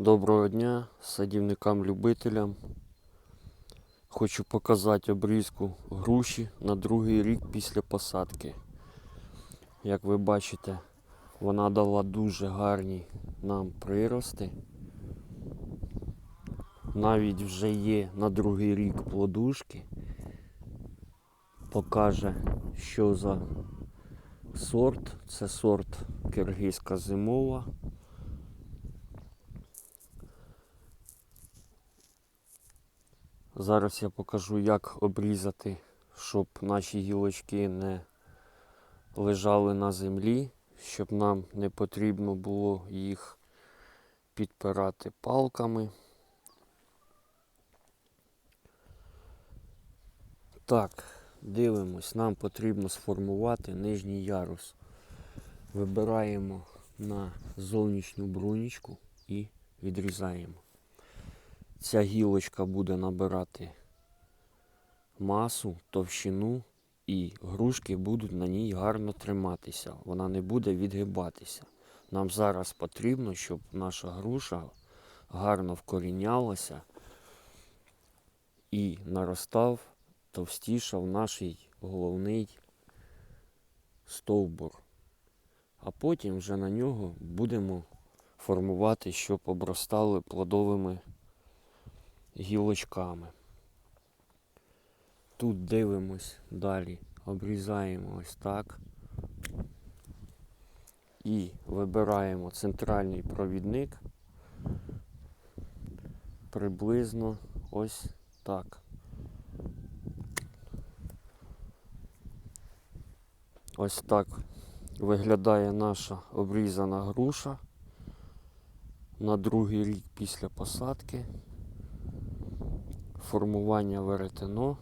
Доброго дня садівникам-любителям. Хочу показати обрізку груші на другий рік після посадки. Як ви бачите, вона дала дуже гарні нам прирости. Навіть вже є на другий рік плодушки. Покаже, що за сорт. Це сорт киргизька зимова. Зараз я покажу, як обрізати, щоб наші гілочки не лежали на землі, щоб нам не потрібно було їх підпирати палками. Так, дивимось, нам потрібно сформувати нижній ярус. Вибираємо на зовнішню брунічку і відрізаємо. Ця гілочка буде набирати масу, товщину і грушки будуть на ній гарно триматися. Вона не буде відгибатися. Нам зараз потрібно, щоб наша груша гарно вкорінялася і наростав, товстішав наш головний стовбур. А потім вже на нього будемо формувати, щоб обростали плодовими гілочками. Тут дивимось далі, обрізаємо ось так. І вибираємо центральний провідник приблизно ось так. Ось так виглядає наша обрізана груша на другий рік після посадки формування веретено.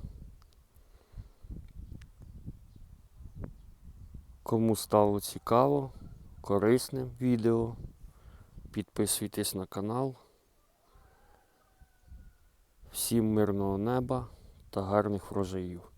Кому стало цікаво, корисним відео, підписуйтесь на канал. Всім мирного неба та гарних врожаїв.